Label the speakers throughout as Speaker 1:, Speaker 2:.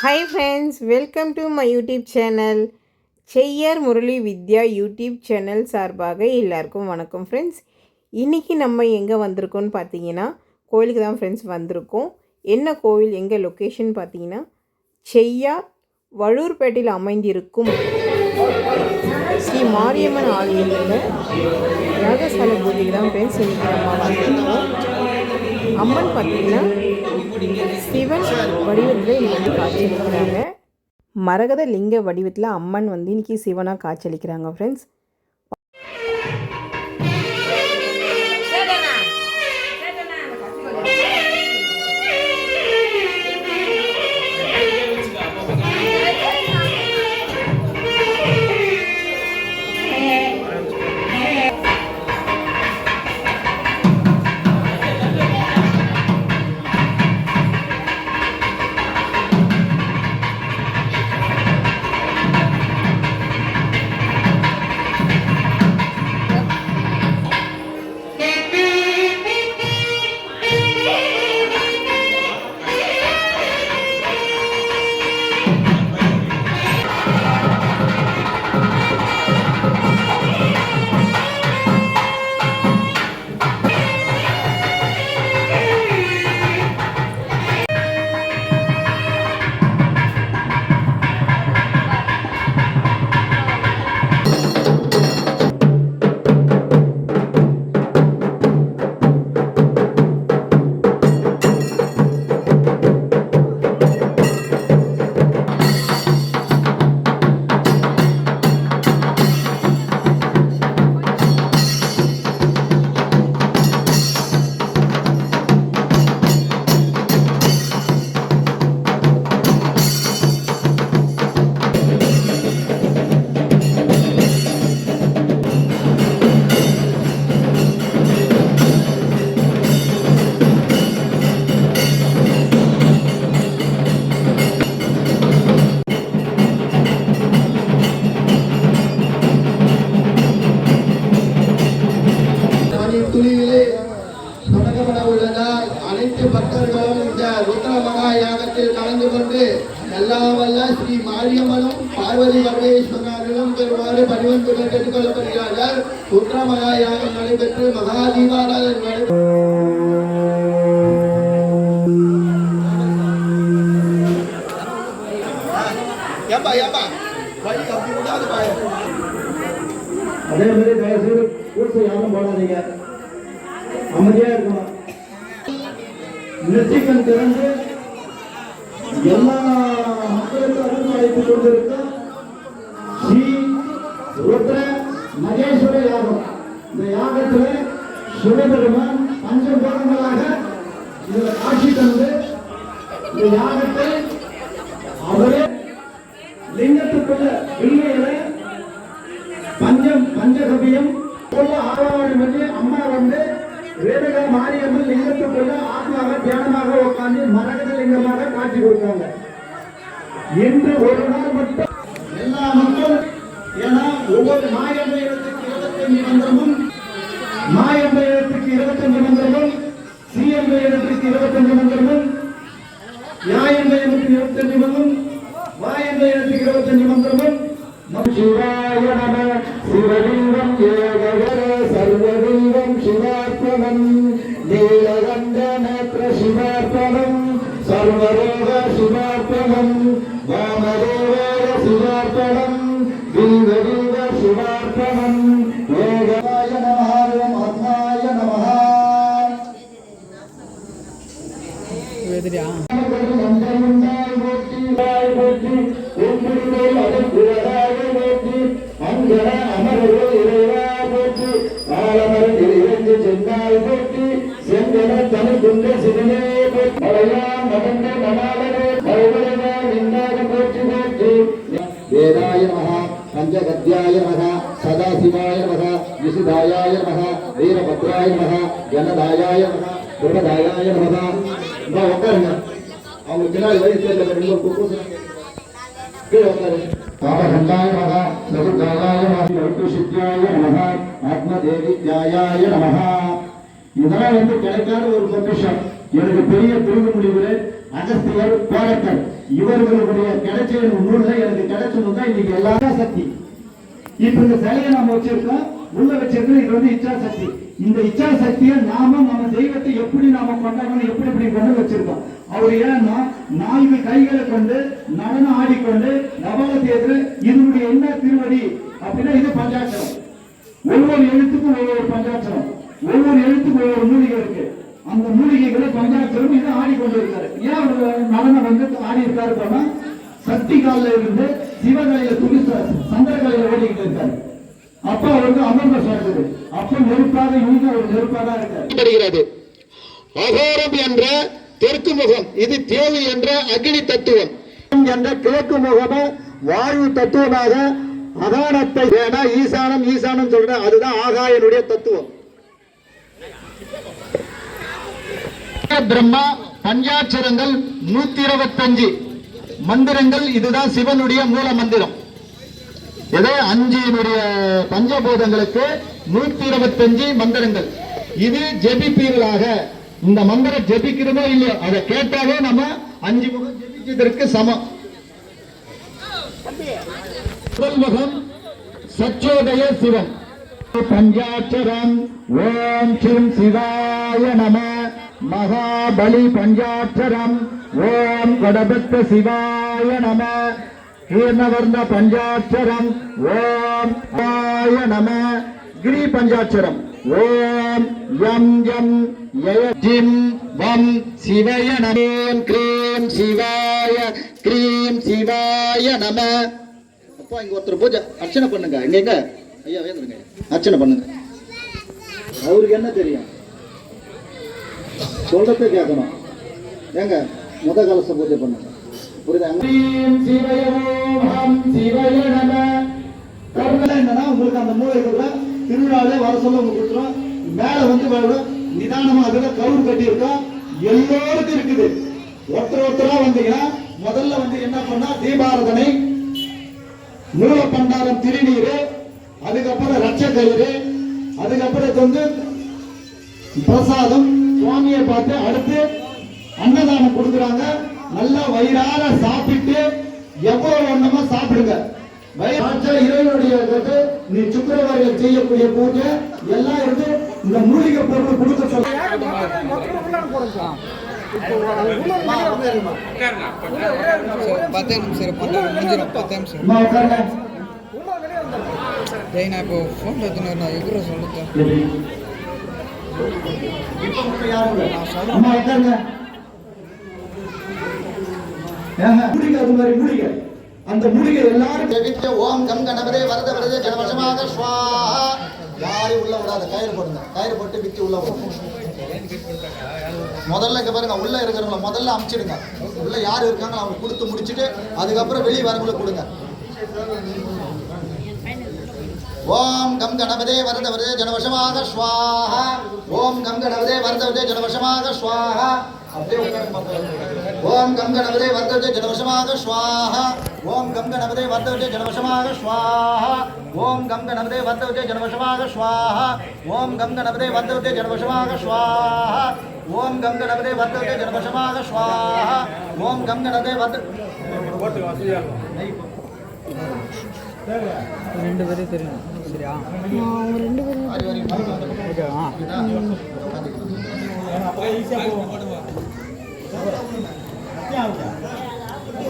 Speaker 1: Hi friends welcome to my YouTube channel செய்யர் Murali Vidya YouTube channel சார்பாக எல்லாருக்கும் வணக்கம் ஃப்ரெண்ட்ஸ் இன்றைக்கி நம்ம எங்கே வந்திருக்கோம்னு பார்த்தீங்கன்னா கோயிலுக்கு தான் ஃப்ரெண்ட்ஸ் வந்திருக்கோம். என்ன கோவில் எங்கே லொக்கேஷன் பார்த்தீங்கன்னா செய்யார் வழூர்பேட்டையில் அமைந்திருக்கும் ஸ்ரீ மாரியம்மன் ஆலயத்தில் யாகசால பூஜைக்கு தான் ஃப்ரெண்ட்ஸ் இன்றைக்கி நம்ம வந்திருக்கோம். அம்மன் பார்த்தீங்கன்னா சிவன் வடிவத்தில் இன்னைக்கு வந்து காட்சியளிக்கிறாங்க. மரகத லிங்க வடிவத்தில் அம்மன் வந்து இன்னைக்கு சிவனாக காட்சியளிக்கிறாங்க ஃப்ரெண்ட்ஸ்
Speaker 2: பணிவன்புடன் கேட்டுக்கொள்ளப்படுகிறார்கள் ருத்ர மகா யாகம் நடைபெற்று மகா தீபாராதனை நடைபெற்று
Speaker 3: அதே மாதிரி தயவுசெய்து கூட்டு யாரும் போடாதீங்க. அமைதியா இருக்கணும். நெற்றிக்கண் திறந்து எல்லா மக்களுக்கும் அருள் வாய்ப்பு கொண்டிருக்கும் இந்த யாகத்துல சிவபெருமான் பஞ்சபோகங்களாக இதுல காட்சி தந்து இந்த யாகத்தை அவரே லிங்கத்துக்குள்ள வில்லையில பஞ்சம் பஞ்சகவியம் உள்ள ஆராவணம் பண்ணி அம்மா வந்து வேதகா மாரியம்மன் லிங்கத்துக்குள்ள ஆத்மாவை தியானமாக உட்கார்ந்து மரகத லிங்கமாக காட்சி கொடுத்தாங்க. இன்று ஒரு நாள் மட்டும் எல்லா மக்களும் ஏன்னா ஒவ்வொரு மாயம்ப இடத்துக்கு இருபத்தஞ்சு மந்திரமும் மாயம்ப இடத்துக்கு இருபத்தஞ்சு மந்திரமும் சீயம்ப இடத்துக்கு இருபத்தஞ்சு மந்திரமும் நியாயம்ப இடத்துக்கு இருபத்தஞ்சு மந்திரம் வாயம்ப இடத்துக்கு இருபத்தஞ்சு மந்திரமும் நம சிவாய நம சிவலிங்கம் ஏகவர சர்வலிங்கம் சிவார்ப்பணம் நீலகண்ட நேத்திர சிவார்ப்பணம் சர்வரோக சிவார்ப்பணம் வாமதேவாய சிவார்ப்பணம் பின்னாடி வயசு தெரியல ரெண்டு ஒரு கீழே உட்காரு ஆத்மதேவித்யாய இதெல்லாம் வந்து கிடைக்காத ஒரு பொக்கிஷம். எனக்கு பெரிய திருகு முடிவுல அகஸ்தியர் இவர்களுடைய கிடைச்ச நூல்ல எனக்கு கிடைச்சது தான் இன்னைக்கு எல்லாரும் சக்தி. இப்ப இந்த சிலையை நாம வச்சிருக்கோம். உள்ள வச்சிருக்கோம் இது வந்து இச்சா சக்தி. இந்த இச்சா சக்தியை நாம நம்ம தெய்வத்தை எப்படி நாம கொண்டாடணும் எப்படி எப்படி கொண்டு வச்சிருக்கோம்? அவர் ஏன்னா நான்கு கைகளை கொண்டு நடனம் ஆடிக்கொண்டு நவல தேர்வு இதனுடைய என்ன திருவடி அப்படின்னா இது பஞ்சாட்சரம். ஒவ்வொரு எழுத்துக்கும் ஒவ்வொரு பஞ்சாட்சரம். ஒவ்வொரு எழுத்துக்கும் ஒவ்வொரு மூலிகை இருக்கு. அந்த மூலிகைகளை பஞ்சாட்சரம் இது ஆடிக்கொண்டு இருக்காரு. ஏன் அவர் நடனம் வந்து ஆடி இருக்காரு போனா? சக்தி காலில் இருந்து சிவகலையில துணிச சந்திரகலையில ஓடிக்கிட்டு இருக்காரு. அப்ப அவருக்கு அமர்ந்த சொல்றது அப்ப நெருப்பாக இவங்க ஒரு நெருப்பாக இருக்காரு.
Speaker 4: அகோரம் என்ற தெற்கு முகம் இது தேவி என்ற அக்னி தத்துவம்.
Speaker 3: என்ற கிழக்கு முகம வாயு தத்துவமாக அகானத்தை வேணா ஈசானம் ஈசானம் சொல்ற அதுதான் ஆகாயனுடைய தத்துவம்.
Speaker 4: பிரம்மா பஞ்சாட்சரங்கள் நூத்தி இருபத்தஞ்சு. மந்திரங்கள் இதுதான் சிவனுடைய மூல மந்திரம். ஏதோ அஞ்சினுடைய பஞ்சபூதங்களுக்கு நூத்தி இருபத்தி அஞ்சு மந்திரங்கள். இது ஜெபிப்பீர்களாக. இந்த மந்திரம் ஜெபிக்கிறதோ இல்லையோ அதை கேட்டாலே நம்ம அஞ்சு முகம் ஜெபிச்சதற்கு சமம். முதல் முகம் சச்சோதய சிவம்.
Speaker 3: பஞ்சாட்சரம் ஓம் ஸ்ரீம் சிவாய நம. மகாபலி பஞ்சாட்சரம். ஓம் கடபத்த சிவாய நம. கீர்ணவர்ண பஞ்சாட்சரம். ஓம் ஆய நம. கிரி பஞ்சாட்சரம். ஓம் யம் யம்
Speaker 4: ஜிம் வம் சிவய நமேம் கிரீம் சிவாய கிரீம் சிவாய நம. அப்பா இங்க ஒருத்தர் பூஜை. அர்ச்சனை பண்ணுங்க. இங்க எங்க ஐயா வேந்துருங்க. அர்ச்சனை பண்ணுங்க.
Speaker 3: அவருக்கு என்ன தெரியும்? சொல்றத கேட்கணும். ஏங்க? முத கலச பூஜை பண்ணுங்க புரியுதா? கருணை என்னன்னா உங்களுக்கு அந்த மூலைக்குள்ள திருவிழாவிலே வர சொல்ல உங்களுக்கு கொடுத்துரும் மேல வந்து வரும் நிதானமா அதுல கவுர் கட்டி இருக்கோம் எல்லோருக்கும் இருக்குது. ஒருத்தர் ஒருத்தரா வந்தீங்கன்னா முதல்ல வந்து என்ன பண்ணா தீபாரதனை மூல பண்டாரம் திருநீர் அதுக்கப்புறம் ரட்ச கயிறு அதுக்கப்புறம் வந்து பிரசாதம் சுவாமியை பார்த்து அடுத்து அன்னதானம் கொடுக்குறாங்க. நல்லா வயிறார சாப்பிட்டு எவ்வளவு ஒண்ணுமோ சாப்பிடுங்க. இறைவனுடைய நீ சுக்கரவாரியில் செய்யக்கூடிய பூஜை எல்லாம் இருந்து இந்த மூலிகை பொருள் கொடுக்க சொல்ல
Speaker 5: பத்தே நிமிஷம் இரு, பத்து முடிஞ்சிடும் பத்தே நிமிஷம்
Speaker 3: அம்மா உட்காருங்க.
Speaker 5: ஜெய் நான் இப்போ ஃபோன் நான் எகுற சொல்லுங்க.
Speaker 3: அம்மா உட்காருங்க. மூலிகை அது மாதிரி மூலிகை. அந்த மூலிகை எல்லாரும்
Speaker 2: ஜெபித்து ஓம் கம் கணபதே வரத வரத ஜனவசமாக ஸ்வாஹா யாரையும் உள்ள விடாத கயிறு போடுங்க. கயிறு போட்டு வித்து உள்ள போடுங்க. முதல்ல இங்க பாருங்க உள்ள இருக்கிறவங்கள முதல்ல அமுச்சிடுங்க. உள்ள யார் இருக்காங்களோ அவங்க கொடுத்து முடிச்சுட்டு அதுக்கப்புறம் வெளியே வரவங்களுக்கு கொடுங்க. ஓம் கம் கணபதே வரத வரதே ஜனவசமாக ஸ்வாஹா ஓம் கம் கணபதே வரத வரதே ஜனவசமாக ஸ்வாஹா அப்படியே உட்காருங்க ஓம் கம் கணபதே வரத வரதே ஜனவசமாக ஸ்வாஹா. ஓம் கம் கணபதே வரத வரதே ஜனவசமாக ஸ்வாஹா. ஓம் கம் கணபதே வரத வரதே ஜனவசமாக ஸ்வாஹா. ஓம் கம் கணபதே வரத வரதே ஜனவசமாக ஸ்வாஹா. ஓம் கம் கணபதே வரத வரதே ஜனவசமாக ஸ்வாஹா. ஓம் கம் கணபதே வரத
Speaker 5: ரெண்டு பேரும் தெரியும் சரியா?
Speaker 2: வாரி வாரி
Speaker 5: ஓகேவா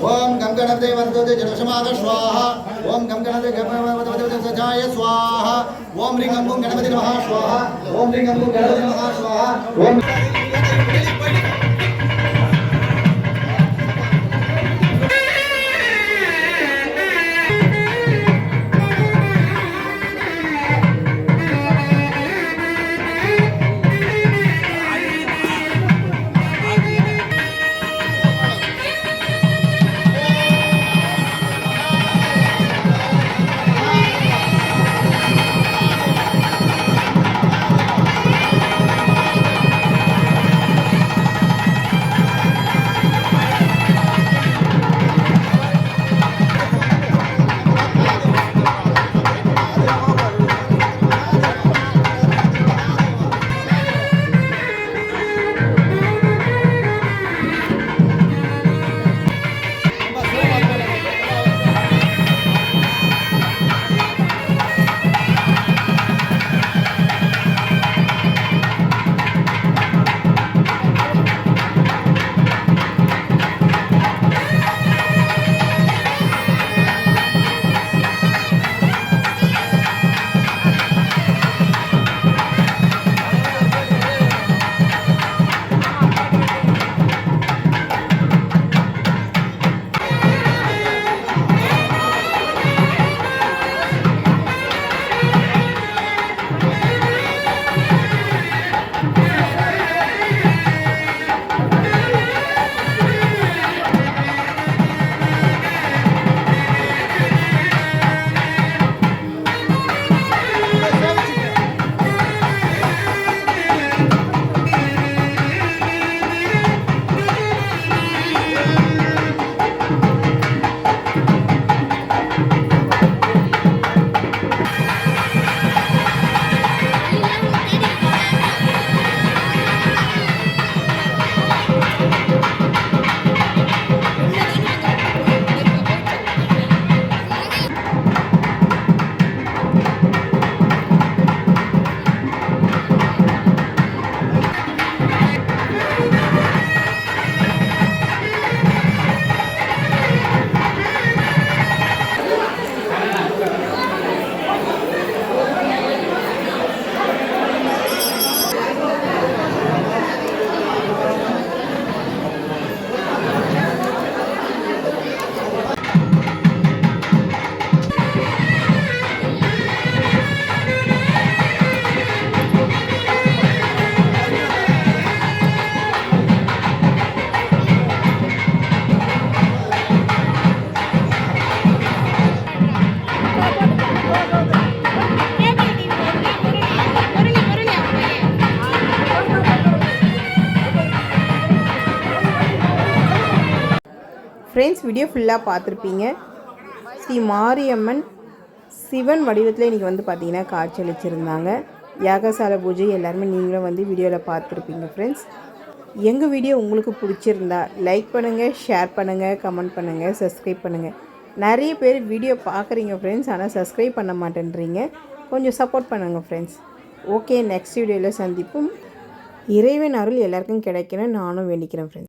Speaker 2: ஓம் கங்கணதே வந்ததே ஜனவசமாக ஸ்வாஹா ஓம் கங்கணதே கணபதி சஜாய ஸ்வாஹா ஓம் ரிங் அம்பும் கணபதி நமஹ ஸ்வாஹா ஓம் ரிங் அம்பும் கணபதி நமஹ ஸ்வாஹா ஓம்
Speaker 1: ஃப்ரெண்ட்ஸ் வீடியோ ஃபுல்லாக பார்த்துருப்பீங்க. ஸ்ரீ மாரியம்மன் சிவன் வடிவத்தில் இன்றைக்கி வந்து பார்த்தீங்கன்னா காட்சியளிச்சிருந்தாங்க. யாகசால பூஜை எல்லாருமே நீங்களும் வந்து வீடியோவில் பார்த்துருப்பீங்க ஃப்ரெண்ட்ஸ் எங்கள் வீடியோ உங்களுக்கு பிடிச்சிருந்தா லைக் பண்ணுங்கள் ஷேர் பண்ணுங்கள் கமெண்ட் பண்ணுங்கள் சப்ஸ்கிரைப் பண்ணுங்கள் நிறைய பேர் வீடியோ பார்க்குறீங்க ஃப்ரெண்ட்ஸ் ஆனால் சப்ஸ்கிரைப் பண்ண மாட்டேன்றீங்க. கொஞ்சம் சப்போர்ட் பண்ணுங்கள் ஃப்ரெண்ட்ஸ் ஓகே நெக்ஸ்ட் வீடியோவில் சந்திப்போம். இறைவன் அருள் எல்லாருக்கும் கிடைக்கணும் நானும் வேண்டிக்கிறேன் ஃப்ரெண்ட்ஸ்